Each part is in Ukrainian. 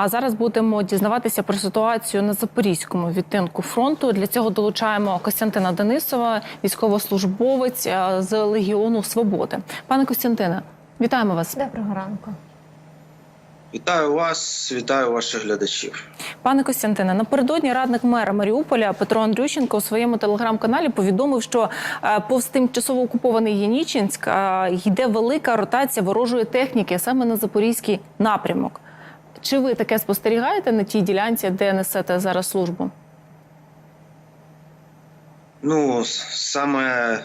А зараз будемо дізнаватися про ситуацію на запорізькому відтинку фронту. Для цього долучаємо Костянтина Денисова, військовослужбовець е, з Легіону Свободи. Пане Костянтине, вітаємо вас. Доброго ранку. Вітаю вас, вітаю ваших глядачів. Пане Костянтине, напередодні радник мера Маріуполя Петро Андрющенко у своєму телеграм-каналі повідомив, що е, повз тимчасово окупований Єнічинськ е, йде велика ротація ворожої техніки саме на запорізький напрямок. Чи ви таке спостерігаєте на тій ділянці, де несете зараз службу? Ну, саме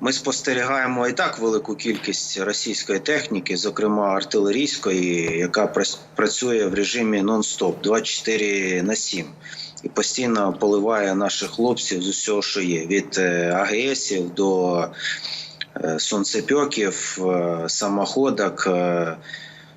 ми спостерігаємо і так велику кількість російської техніки, зокрема артилерійської, яка працює в режимі нон-стоп 24 на 7 і постійно поливає наших хлопців з усього, що є: від е, АГСів до е, сонцепьоків, е, самоходок.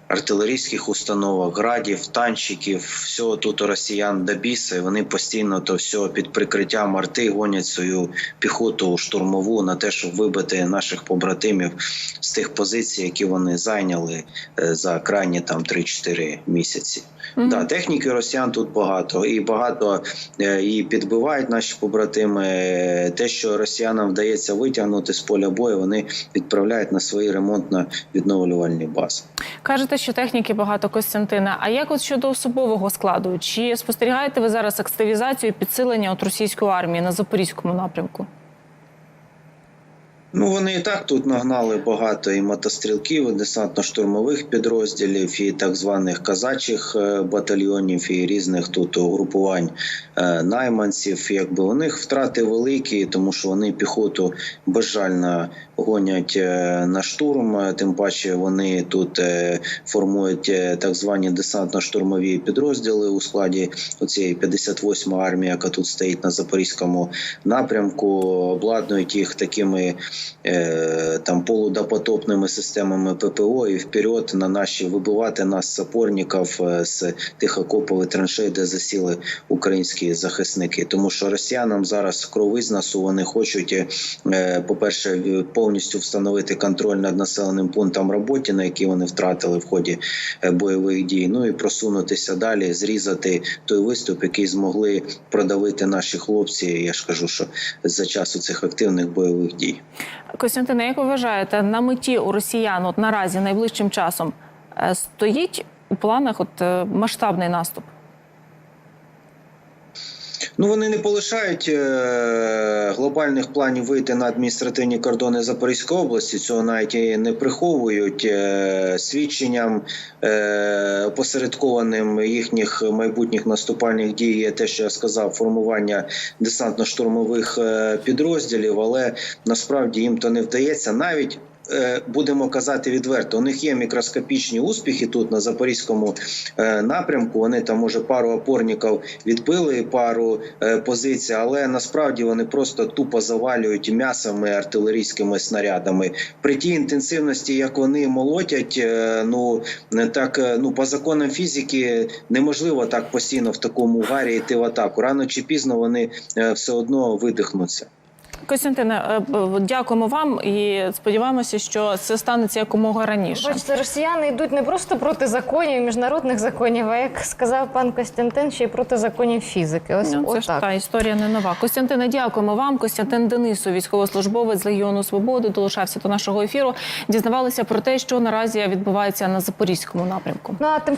Е, артилерійських установок, градів, танчиків, всього тут у росіян до біса, і вони постійно то все під прикриттям арти гонять свою піхоту штурмову на те, щоб вибити наших побратимів з тих позицій, які вони зайняли е, за крайні там 3-4 місяці. Мгм. Да, техніки росіян тут багато, і багато е, і підбивають наші побратими. Е, Те, що росіянам вдається витягнути з поля бою, вони відправляють на свої ремонтно-відновлювальні бази. Кажете, що техніки багато Костянтина. А як от щодо особового складу? Чи спостерігаєте ви зараз активізацію і підсилення от російської армії на запорізькому напрямку? Ну вони і так тут нагнали багато і мотострілків, і десантно-штурмових підрозділів, і так званих казачих е, батальйонів, і різних тут угрупувань е, найманців. Якби у них втрати великі, тому що вони піхоту безжально гонять е, на штурм. Тим паче вони тут формують так звані десантно-штурмові підрозділи у складі оцієї 58 армії, яка тут стоїть на запорізькому напрямку, обладнують їх такими там полудопотопними системами ППО і вперед на наші вибивати нас сапорників е, з тих окопових траншей, де засіли українські захисники. Тому що росіянам зараз кров із носу вони хочуть, е, по-перше, повністю встановити контроль над населеним пунктом роботи, на який вони втратили в ході е, бойових дій. Ну і просунутися далі, зрізати той виступ, який змогли продавити наші хлопці. Я ж кажу, що за часу цих активних бойових дій. Костянтине, як ви вважаєте, на меті у росіян от наразі найближчим часом е, стоїть у планах от е, масштабний наступ? Ну вони не полишають е, глобальних планів вийти на адміністративні кордони Запорізької області. Цього навіть не приховують е, свідченням е, опосередкованим їхніх майбутніх наступальних дій. Є те, що я сказав, формування десантно-штурмових підрозділів, але насправді їм то не вдається навіть. Е, Будемо казати відверто, у них є мікроскопічні успіхи тут на запорізькому е, напрямку. Вони там може пару опорників відбили, пару е, позицій, але насправді вони просто тупо завалюють м'ясами артилерійськими снарядами. При тій інтенсивності, як вони молотять, ну так ну по законам фізики неможливо так постійно в такому гарі йти в атаку. Рано чи пізно вони все одно видихнуться. Костянтине, е, дякуємо вам і сподіваємося, що це станеться якомога раніше. Бачите, росіяни йдуть не просто проти законів, міжнародних законів, а як сказав пан Костянтин, ще й проти законів фізики. Ось Ну, це ж та історія не нова. Костянтине, дякуємо вам. Костянтин Денисов, військовослужбовець з Легіону Свободи, долучався до нашого ефіру. Дізнавалися про те, що наразі відбувається на запорізькому напрямку. Ну а тим часом.